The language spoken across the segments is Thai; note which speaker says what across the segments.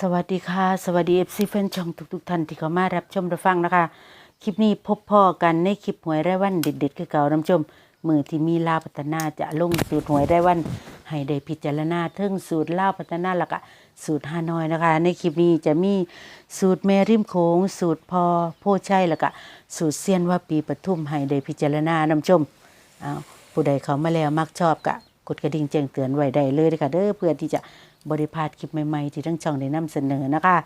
Speaker 1: สวัสดีค่ะ สวัสดีเอฟซีแฟนช่องทุกๆท่านที่เข้ามารับชมรับฟังนะคะ คลิปนี้พบพ่อกันในคลิปหวยรายวันเด็ดๆคือเก่าน้ำชม มือที่มีลาวพัฒนาจะลงสูตรหวยรายวัน ให้ได้พิจารณาเทิงสูตรลาวพัฒนาแล้วก็สูตรฮานอยนะคะ ในคลิปนี้จะมีสูตรแม่ริมโขงสูตรพอโพชัยแล้วก็สูตรเซียนว่าปีปทุมให้ได้พิจารณาน้ำชมอ้าวผู้ใดเขามาแล้วมักชอบกะกดกระดิ่งแจ้งเตือนไว้ได้เลยเด้อค่ะเด้อเพื่อที่จะ บริพาดคลิปใหม่ๆ ที่ทั้งช่องได้นำเสนอนะคะ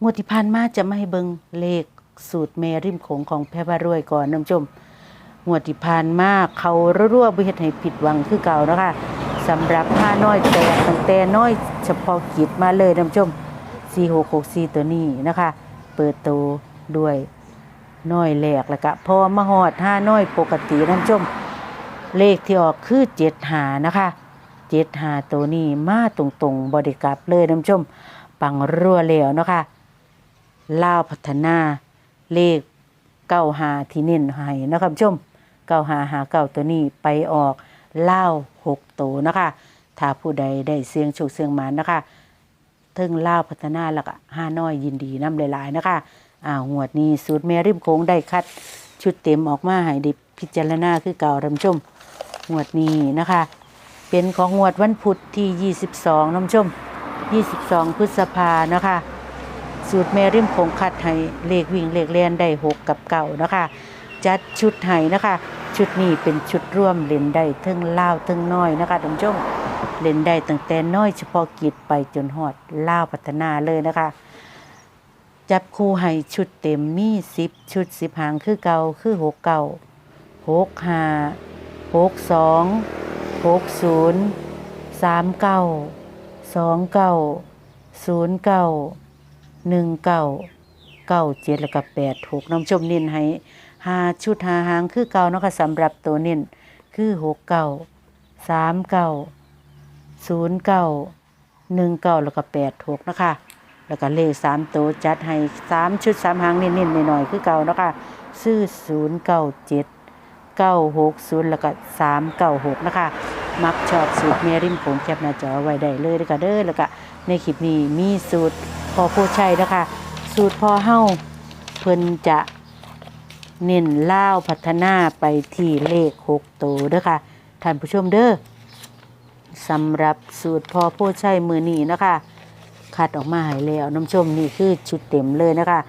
Speaker 1: งวดที่ผ่านมาจะไม่ให้เบิงเลขสูตรเมริมโขงของแพรบารวยก่อนน้ำชมงวดที่ผ่านมาเขารั่วๆบ่เฮ็ดให้ผิดหวังคือเก่านะคะสำหรับผ้าน้อยแต่ตั้งแต่น้อยเฉพาะกิจมาเลยน้ำชม4664 ตัวนี้นะคะ เปิดตัวด้วยน้อยแหลกแล้วก็พอมาฮอดห้าน้อยปกติน้ำชมเลขที่ออกคือเจ็ดหานะคะ เจ็ดหาตัวนี้มาตรงๆบริกับเลยน้ำชม ปังรั่วแล้วเนาะคะลาวพัฒนาเลขเก้าหาที่เน้นให้นะครับชมเก้าหาหาเก้าตัวนี้ไปออกล่าวหกตัวนะคะ ถ้าผู้ใดได้เสียงโชคเสียงหมานะคะถึงล่าวพัฒนาแล้วก็ห้าน้อยยินดีน้ำหลายๆนะคะอ่าวงวดนี้สูตรแมริมโค้งได้คัด ชุดเต็มออกมาให้ไดิพิจารณาคือเก่าท่านผู้ชมงวดนี้นะคะ เป็นของงวดวันพุธที่ 22น้ำชม 22 พฤษภานะคะ สูตรแม่ริมคงคัดให้เลขวิ่งเลขเลียนได้ 6 กับเก่านะคะ จัดชุดให้นะคะ ชุดนี้เป็นชุดร่วมเล่นได้ทั้งเล่าวทั้งน้อยนะคะท่านผู้ชมเล่นได้ตั้งแต่น้อยเฉพาะกิจไปจนหอดเล่าวพัฒนาเลยนะคะ จับคู่ให้ชุดเต็มมี 10 ชุด 10หางคือเก่าคือ 6 เก่า6 5หกสอง หกศูนย์สามเก้าสองเก้าศูนย์เก้าหนึ่งเก้าเก้าเจ็ดแล้วก็แปดหกน้ำชมเน้นให้หาชุดหาหางคือเก่าเนาะค่ะสำหรับตัวเน้นคือหกเก้าสามเก้าศูนย์เก้าหนึ่งเก้าแล้วก็แปดหกนะคะแล้วก็เลขสามตัวจัดให้สามชุดสามหางเน้นๆหน่อยๆคือเก่าเนาะค่ะซื้อศูนย์เก้าเจ็ด เก้าหกศูนย์แล้วก็สามเก้าหกนะคะ มักชอบสูตรเมริมผงแคปหน้าจอไว้ได้เลยนะคะเด้อแล้วก็ในคลิปนี้มีสูตรพอผู้ใช้นะคะ สูตรพอเฮ้าเพิ่นจะเน้นเล่าพัฒนาไปที่เลขหกตัวเด้อค่ะท่านผู้ชมเด้อสำหรับสูตรพอผู้ใช้มือนี้นะคะคัดออกมาให้แล้วน้ำชมนี่คือชุดเต็มเลยนะคะ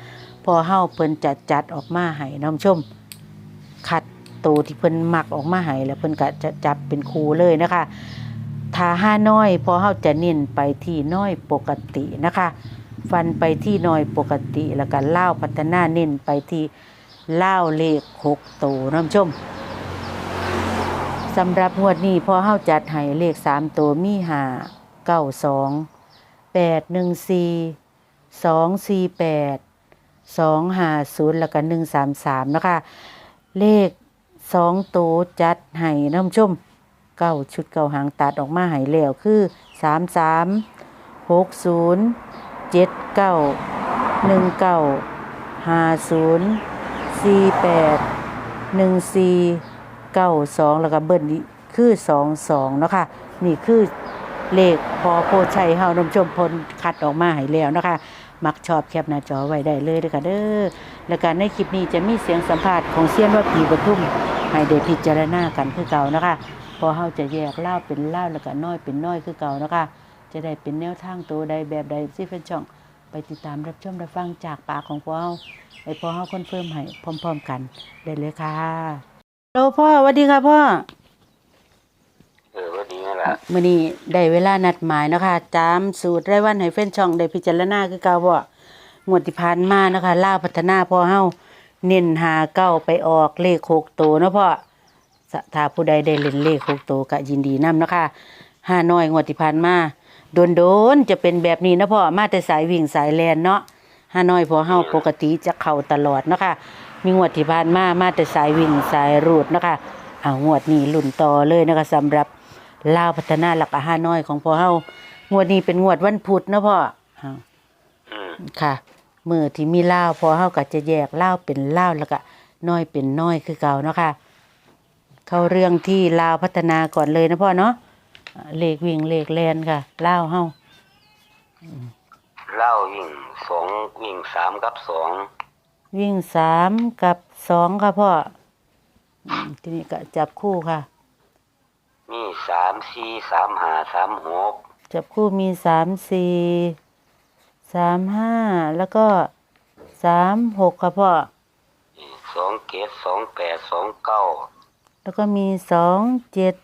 Speaker 1: พอเฮ้าเพิ่นจะจัดออกมาให้น้ำชม คัด ตัวที่เพิ่นมักออกมาให้แล้วเพิ่นก็จะจับเป็นครูเลยนะคะถ้าห้าน้อยพอเฮาจะเน้นไปที่น้อยปกตินะคะ ฟันไปที่น้อยปกติแล้วก็เล่าพัฒนาเน้นไปที่เล่าเลขหกตัวน้ำชมสำหรับงวดนี้พอเฮาจัดให้เลขสามตัวมีหาเก้าสองแปดหนึ่งสี่สองสี่แปดสองหาศูนย์แล้วก็หนึ่งสามสามนะคะ เลข สองตัวจัดให้น้ำชมเก้าชุดเก้าหางตัดออกมาให้แล้วคือสามสามหกศูนย์เจ็ดเก้าหนึ่งเก้าห้าศูนย์สี่แปดหนึ่งสี่เก้าสองแล้วก็เบิ้ลนี่คือสองสองเนาะค่ะนี่คือเลขพอโพชัยเฮาน้ำชมพลคัดออกมาให้แล้วนะคะ มักชอบแคปหน้าจอไว้ได้เลยเด้อค่ะเด้อแล้วก็ในคลิปนี้จะมีเสียงสัมภาษณ์ของเซียนว่าผีปทุม ให้ได้พิจารณากันคือเก่านะคะพอเฮาจะแยกเล่าวเป็นเล่าวแล้วก็น้อยเป็นน้อยคือเก่านะคะ จะได้เป็นแนวทางตัวใดแบบใดที่เป็นช่อง ไปติดตามรับชมรับฟังจากปากของพอเฮาไอพอเฮาคอนเฟิร์มให้พร้อม ๆ กันได้เลยค่ะโลพ่อสวัสดีค่ะพ่อ
Speaker 2: เออวันนี้นั่นแหละ
Speaker 1: มื่อนี้ได้เวลานัดหมายนะคะตามสูตรรายวันให้แฟนช่องได้พิจารณาคือเก่าบ่งวดที่ผ่านมานะคะล่าวพัฒนาพ่อเฮา เน้นหาเก้าไปออกเลขหกตัวเนาะพ่อสถ้าผู้ใดได้เล่นเลขหกตัวก็ยินดีนํนะคะห้าน้อยงวดที่ผ่านมาโดนโดนๆจะเป็นแบบนี้นะพ่อมาแต่สายวิ่งสายแลนเนาะห้าน้อยพอเฮาปกติจะเข้าตลอดเนาะคะมีงวดที่ผ่านมามาแต่สายวิ่งสายรูดเนาะคะเอางวดนี้ลุ่นต่อเลยนะคะสำหรับลาวพัฒนาหลักอาหารน้อยของพ่อเฮางวดนี้เป็นงวดวันพุธเนาะพ่ออ้าว
Speaker 2: อืม
Speaker 1: ค่ะ มือที่มีลาวพ่อเฮาก็จะแยกลาวเป็นลาวแล้วก็น้อยเป็นน้อยคือเก่าเนาะค่ะ เข้าเรื่องที่ลาวพัฒนาก่อนเลยนะพ่อเนาะอ่าเลขวิ่งเลขแลนค่ะลาวเฮา
Speaker 2: อเล่าวิ่งสองวิ่งสามกับสอง
Speaker 1: วิ่งสามกับสองค่ะพ่ออืมทีนี้ก็จับคู่ค่ะ
Speaker 2: มีสามสี่สามห้าสามหก
Speaker 1: จับคู่มีสามสี่ สามห้าแล้วก็สามหกค่ะพ่อ
Speaker 2: สองเกตสองแปดสองเก้า
Speaker 1: แล้วก็มีสองเจ็ด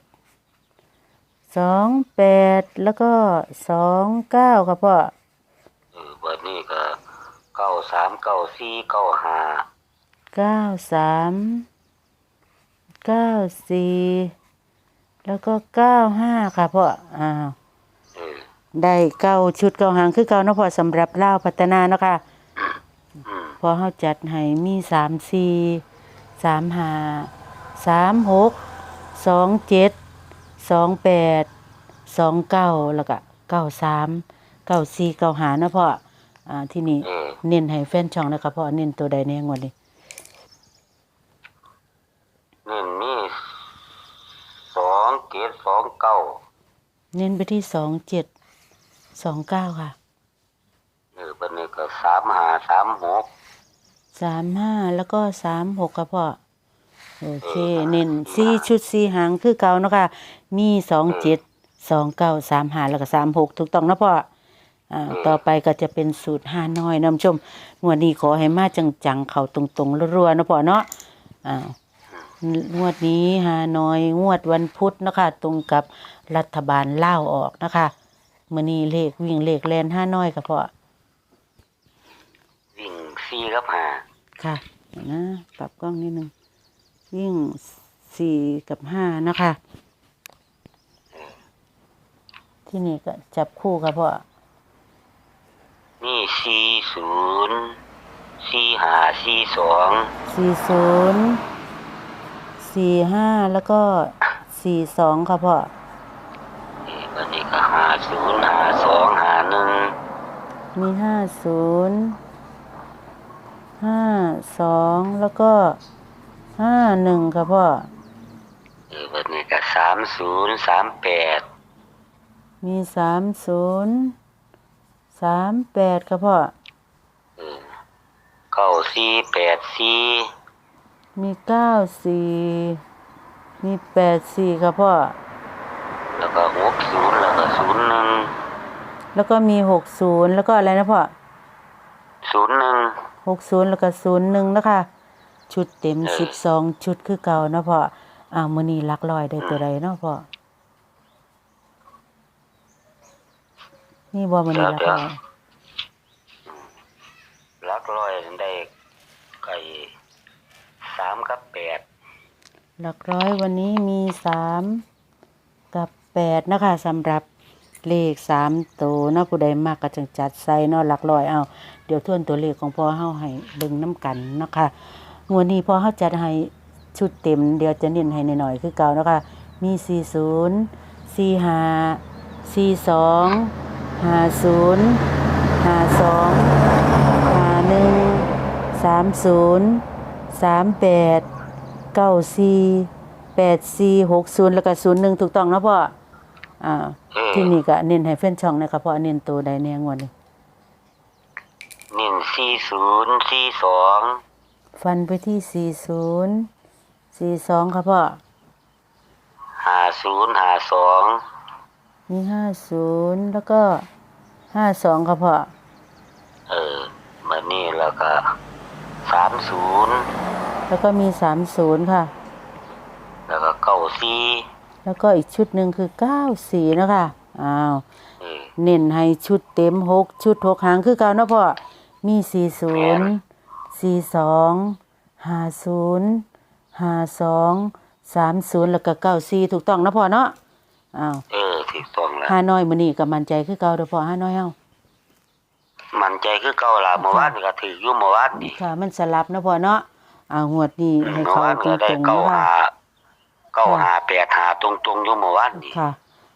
Speaker 1: สองแปดแล้วก็สองเก้าค่ะพ่อ
Speaker 2: เออบัดนี้ก็เก้าสามเก้าสี่เก้าห้า
Speaker 1: เก้าสามเก้าสี่แล้วก็เก้าห้าค่ะพ่ออ้าว
Speaker 2: เออ
Speaker 1: ได้เก้าชุดเก้าหางคือเก้าเนาะพ่อสำหรับเล่าวพัฒนาเนาะค่ะ
Speaker 2: อืม
Speaker 1: พอเขาจัดให้มีสามสี่สามห้าสามหกสองเจ็ดสองแปดสองเก้าแล้วก็เก้าสามเก้าสี่เก้าหานะพ่ออ่าที่นี่
Speaker 2: เออ
Speaker 1: เน้นให้แฟนช่องนะครับพ่อเน้นตัวใดในงวดนี้
Speaker 2: นี่มีสองเกตสองเก้า
Speaker 1: เน้นไปที่สองเจ็ด สองเก้าค่ะ
Speaker 2: เออบัดนี้ก็สามห้าสามหก
Speaker 1: สามห้าแล้วก็สามหกครับพ่อ โอเค เน้นสี่ชุดสี่หางคือเก่าเนาะค่ะ มีสองเจ็ดสองเก้าสามห้าแล้วก็สามหกถูกต้องนะพ่ออ่าต่อไปก็จะเป็นสูตรห้าน้อยน้ำชมงวดนี้ขอให้มาจังๆ เขาตรงๆรัวๆนะพ่อเนาะอ่างวดนี้ฮานอยงวดวันพุธเนาะคะ ตรงกับรัฐบาลเล่าวออกนะคะ มื่อนี้เลขวิ่งเลขแลนห้าน้อยค่ะพ่อ
Speaker 2: วิ่งสี่กับห้า
Speaker 1: ค่ะเดี๋ยวนะปรับกล้องนิดนึงวิ่งสี่กับห้านะคะที่นี่ก็จับคู่ค่ะพ่อ
Speaker 2: นี่สี่ศูนย์สี่ห้าสี่สอง
Speaker 1: สี่ศูนย์สี่ห้าแล้วก็สี่สองค่ะพ่อ
Speaker 2: นี่บัดนี้ก็ห้า ศูนย์ห้าสองห้าหนึ่ง
Speaker 1: มีห้าศูนย์ห้าสองแล้วก็ห้าหนึ่งค่ะพ่อ
Speaker 2: เออบัดนี้ก็สามศูนย์สามแปด
Speaker 1: มีสามศูนย์สามแปดค่ะพ่อ
Speaker 2: เออเก้าสี่แปดสี่
Speaker 1: มีเก้าสี่มีแปดสี่ค่ะพ่อ
Speaker 2: แล้วก็หกศูนย์แล้วก็ศูนย์หนึ่ง
Speaker 1: แล้วก็มีหกศูนย์แล้วก็อะไรนะพ่อ
Speaker 2: ศูนย์หนึ่ง
Speaker 1: หกศูนย์แล้วก็ศูนย์หนึ่งนะคะ ชุดเต็ม
Speaker 2: เออ
Speaker 1: สิบสองชุดคือเก่าเนาะพ่ออ้าวมือนี้หลักลอยได้ตัวใดเนาะพ่อนี่บอมือนี้หลักลอย
Speaker 2: ลักร้อยได้ไก่สามกับแปด
Speaker 1: หลักร้อยวันนี้มีสามกับแปดนะคะสำหรับ เลขสามตัวเนาะผู้ใดมากก็จังจัดใส่เนาะหลักร้อยเอาเดี๋ยวทวนตัวเลขของพ่อเฮาให้เบิ่งน้ำกันเนาะคะงวดนี้พ่อเฮาจัดให้ชุดเต็ม เดี๋ยวจะเน้นให้หน่อยๆคือเก่าเนาะคะมี 40 45 42 50 52 51 30 38เก้าสี่แปดสี่หกศูนย์แล้วก็ศูนย์หนึ่งถูกต้องนะพ่อ อ่า
Speaker 2: เออ
Speaker 1: ที่นี่ก็เน้นให้แฟนช่องนะครับพ่อเน้นตัวใดแนงวันนี้
Speaker 2: หนึ่งสี่ศูนย์สี่สอง
Speaker 1: ฟันไปที่สี่ศูนย์สี่สองครับพ่อ
Speaker 2: ห้าศูนย์ห้าสอง
Speaker 1: มีห้าศูนย์แล้วก็ห้าสองครับพ่อ
Speaker 2: เออมานี่แล้วก็สามศูนย์
Speaker 1: แล้วก็มีสามศูนย์ค่ะ
Speaker 2: แล้วก็เก้าสี่
Speaker 1: แล้วก็อีกชุดหนึ่งคือเก้าสี่นะคะอ้าว
Speaker 2: เออ
Speaker 1: เน้นให้ชุดเต็มหกชุดหกหางคือเก่าเนาะพ่อมีสี่ศูนย์สี่สองห้าศูนย์ห้าสองสามศูนย์แล้วก็เก้าสี่ถูกต้องนะพ่อเนาะอ้าว
Speaker 2: เออถูกต้องแล้ว
Speaker 1: ห้าน้อยมื้อนี้ก็มั่นใจคือเก่าเด้อพ่อห้าน้อยเฮา
Speaker 2: มันใจคือเก่าละเมื่อวานนี่ก็ถืออยู่เมื่อวานนี่
Speaker 1: ค่ะ มันสลับนะพ่อเนาะอ้าวงวดนี้ให้
Speaker 2: เมื่อ
Speaker 1: เขา
Speaker 2: วาน
Speaker 1: ต
Speaker 2: ก็ได้
Speaker 1: รงๆ
Speaker 2: เก้า
Speaker 1: นะ
Speaker 2: หา
Speaker 1: คะ
Speaker 2: เก้าหาแปดหาตรงตรงๆอยู่เมื่อวานนี่
Speaker 1: ค่ะ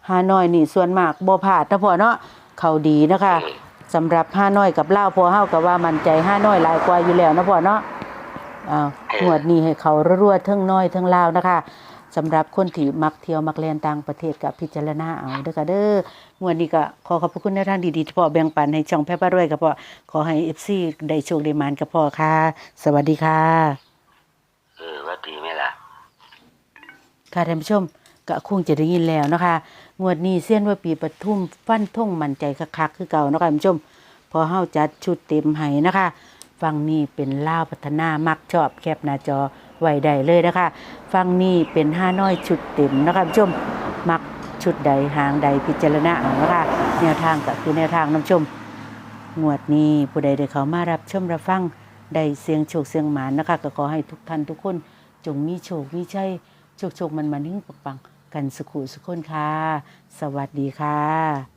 Speaker 1: ห้าน้อยนี่ส่วนมากบ่พลาดนะพ่อเนาะเขาดีนะคะ
Speaker 2: เออ
Speaker 1: สำหรับห้าน้อยกับเล่าวพ่อเฮาก็ว่ามั่นใจห้าน้อยหลายกว่าอยู่แล้วนะพ่อเนาะอ้าวงวดนี้ให้เขารัวๆเทั้งน้อยเทั้งลาวนะคะสำหรับคนที่มักเที่ยวมักเรียนต่างประเทศกับพิจารณาเอาเด้อค่ะเด้องวดนี้ก็ขอขอบพระคุณในทางดีๆที่พ่อแบ่งปันให้ช่องแพ่ป้ารวยกับพ่อขอให้ FC ได้โชคได้หมานกับพ่อค่ะ สวัสดีค่ะ
Speaker 2: เออว่าดีไหมล่ะ
Speaker 1: ค่ะท่านผู้ชมก็คงจะได้ยินแล้วนะคะ งวดนี้เส้ยนว่าปีปทุมฟันท่งมั่นใจคักๆคือเก่านะคะท่านผู้ชม พอเฮาจัดชุดเต็มให้นะคะฟังนี้เป็นล่าวพัฒนามักชอบแคบหน้าจอไว้ได้เลยนะคะ ฟังนี้เป็นห้าน้อยชุดเต็มนะคะท่านผู้ชมมักชุดใดหางใดพิจารณาเอานะคะแนวทางก็คือแนวทางน้ำชม งวดนี้ผู้ใดได้เขามารับชมรับฟังได้เสียงโชคเสียงหมานนะคะ ก็ขอให้ทุกท่านทุกคน จงมีโชคมีชัย โชคโชคมันมานนิ่งปังกันสุขุสุขคนค่ะ สวัสดีค่ะ